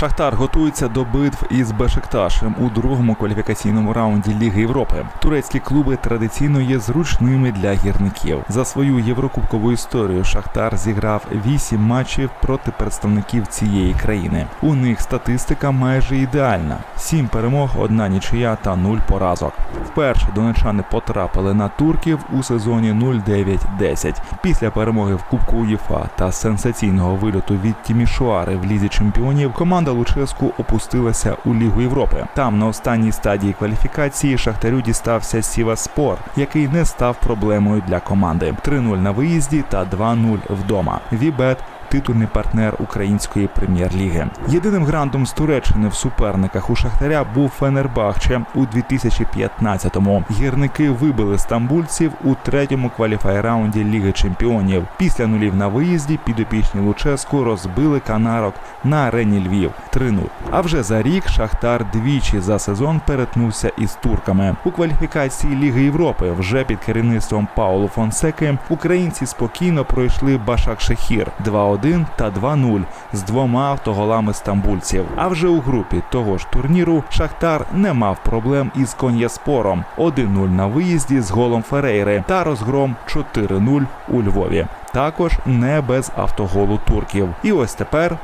Шахтар готується до битв із Бешикташем у другому кваліфікаційному раунді Ліги Європи. Турецькі клуби традиційно є зручними для гірників. За свою єврокубкову історію Шахтар зіграв 8 матчів проти представників цієї країни. У них статистика майже ідеальна: 7 перемог, одна нічия та 0 поразок. Вперше донечани потрапили на турків у сезоні 09-10. Після перемоги в Кубку УЄФА та сенсаційного вильоту від Тімішуари в лізі чемпіонів команда Луческу опустилася у Лігу Європи. Там на останній стадії кваліфікації Шахтарю дістався Сіваспор, який не став проблемою для команди. 3-0 на виїзді та 2-0 вдома. Вібет титульний партнер української прем'єр-ліги. Єдиним грантом з Туреччини в суперниках у Шахтаря був Фенербахче у 2015-му. Гірники вибили стамбульців у третьому кваліфай-раунді Ліги Чемпіонів. Після нулів на виїзді підопічні Луческу розбили канарок на арені Львів 3-0. А вже за рік Шахтар двічі за сезон перетнувся із турками. У кваліфікації Ліги Європи вже під керівництвом Паулу Фонсеки українці спокійно пройшли Башак Шехір 2-1 та 2-0 з двома автоголами стамбульців. А вже у групі того ж турніру Шахтар не мав проблем із Кон'яспором 1-0 на виїзді з голом Ферейри та розгром 4-0 у Львові. Також не без автоголу турків. І ось тепер